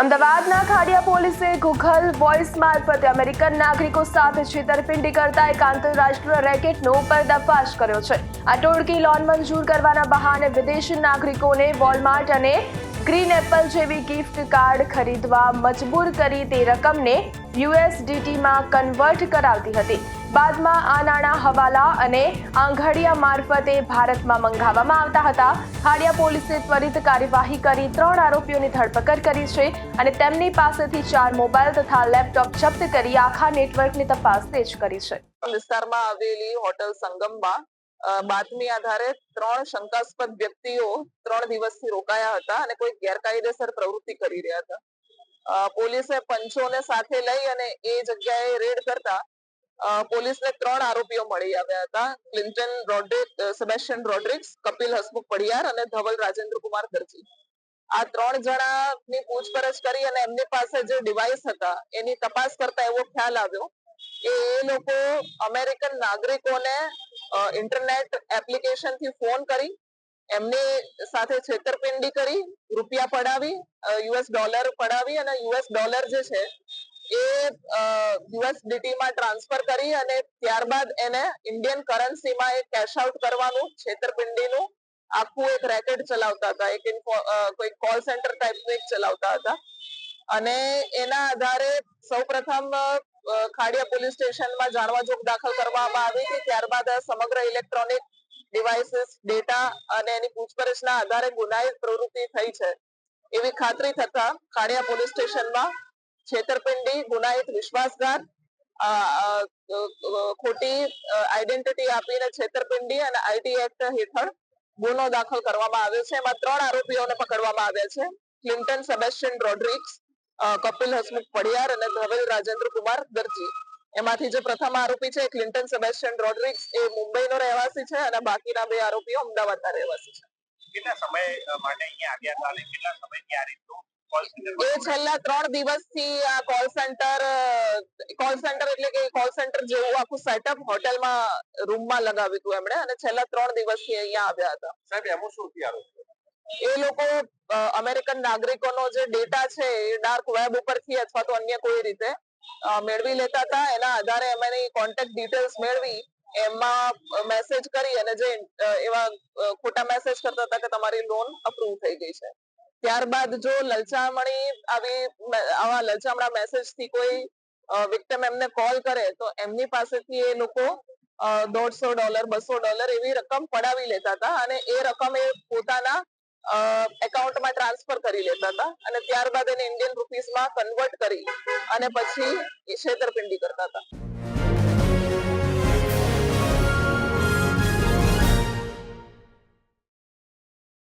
અમદાવાદના ખાડિયા પોલીસે Google voice મારફતે અમેરિકન નાગરિકો સાથે છેતરપિંડી કરતા એક આંતરરાષ્ટ્રીય રેકેટનો પર્દાફાશ કર્યો છે. આ ટોળકી લોન મંજૂર કરવાના બહાને વિદેશી નાગરિકોને વોલમાર્ટ અને ગ્રીન એપલ જેવી ગિફ્ટ કાર્ડ ખરીદવા મજબૂર કરી તે રકમને યુએસડીટીમાં કન્વર્ટ કરાવતી હતી. બાદમાં આ નાણાં હવાલા અને આંઘાડિયા મારફતે ભારતમાં મંગાવવામાં આવતા હતા. હાડિયા પોલીસે ત્વરિત કાર્યવાહી કરી ત્રણ આરોપીઓની ધરપકડ કરી છે અને તેમની પાસેથી ચાર મોબાઈલ તથા લેપટોપ જપ્ત કરી આખા નેટવર્કની તપાસ તેજ કરી છે. વિસ્તારમાં આવેલી હોટલ સંગમમાં બાતમી આધારે ત્રણ શંકાસ્પદ વ્યક્તિઓ ત્રણ દિવસથી રોકાયા હતા અને કોઈ ગેરકાયદેસર પ્રવૃત્તિ કરી રહ્યા હતા. પોલીસે પંચોને સાથે લઈ અને એ જગ્યાએ રેડ કરતા પોલીસને ત્રણ આરોપીઓ મળી આવ્યા હતા. Clinton Rodrick Sebastian Rodricks Kapil Hasmukh Padiyar અને ધવલ રાજેન્દ્ર કુમાર દરજી. આ ત્રણ જણાની પૂછપરછ કરી અને એમની પાસે જે ડિવાઇસ હતા, એની તપાસ કરતા એવો ખ્યાલ આવ્યો કે એ લોકો અમેરિકન નાગરિકોને ઇન્ટરનેટ એપ્લિકેશનથી ફોન કરી, એમની સાથે છેતરપિંડી કરી, રૂપિયા પડાવી યુએસ ડોલર પડાવી અને યુએસ ડોલર જે છે એ યુએસડીટી માં ટ્રાન્સફર કરી અને ત્યારબાદ એને ઇન્ડિયન કરન્સીમાં એ કેશ આઉટ કરવાનું, છેતરપિંડીનું, આખું એક રેકેટ ચલાવતા હતા. એક કોઈ કોલ સેન્ટર ટાઈપનું એક ચલાવતા હતા. અને એના આધારે સૌપ્રથમ ખાડિયા પોલીસ સ્ટેશનમાં જાણવા જોગ દાખલ કરવામાં આવી હતી. ત્યારબાદ સમગ્ર ઇલેક્ટ્રોનિક ડિવાઇસીસ, ડેટા અને એની પૂછપરછના આધારે ગુનાહિત પ્રવૃત્તિ થઈ છે. એવી ખાતરી થતા ખાડિયા પોલીસ સ્ટેશનમાં છેતરપિંડી, ગુનાહિત, વિશ્વાસઘાત ખોટી આઈડેન્ટિટી આપીને છેતરપિંડી અને આઈટી એક્ટ હેઠળ ગુનો દાખલ કરવામાં આવ્યો છે. એમાં ત્રણ આરોપીઓને પકડવામાં આવ્યા છે. Clinton, Sebastian Rodricks Kapil Hasmukh Padiyar અને ધવેલ રાજેન્દ્ર કુમાર દરજી. એમાંથી જે પ્રથમ આરોપી છે ક્લિન્ટન, સેબેસ્ટિયન રોડ્રિક્સ એ મુંબઈનો રહેવાસી છે અને બાકીના બે આરોપીઓ અમદાવાદના રહેવાસી છે. કેટલા સમય માટે અહીંયા આવ્યા હતા અને કેટલા સમયથી આ રીતનું એ છેલ્લા ત્રણ દિવસથી આ કોલ સેન્ટર કોલ સેન્ટર એટલે કે કોલ સેન્ટર જેવું આખું સેટઅપ હોટેલમાં રૂમમાં લગાવ્યું હતું એમણે અને છેલ્લા ત્રણ દિવસથી અહીંયા આવ્યા હતા. સાહેબ એમાં શું થયું એ લોકો અમેરિકન નાગરિકોનો જે ડેટા છે એ ડાર્ક વેબ ઉપરથી અથવા તો અન્ય કોઈ રીતે મેળવી લેતા હતા. એના આધારે અમે એની કોન્ટેક્ટ ડિટેલ્સ મેળવી એમાં મેસેજ કરી અને જે એવા ખોટા મેસેજ કરતા હતા કે તમારી લોન અપ્રૂવ થઈ ગઈ છે. ત્યારબાદ જો લલચામણી આવી આવા લલચામણા મેસેજથી કોઈ વિક્ટિમ એમને કોલ કરે, તો એમની પાસેથી એ લોકો દોઢસો ડોલર, બસો ડોલર એવી રકમ પડાવી લેતા હતા અને એ રકમ એ પોતાના એકાઉન્ટમાં ટ્રાન્સફર કરી લેતા હતા અને ત્યારબાદ એને ઇન્ડિયન રૂપીસમાં કન્વર્ટ કરી અને પછી છેતરપિંડી કરતા હતા.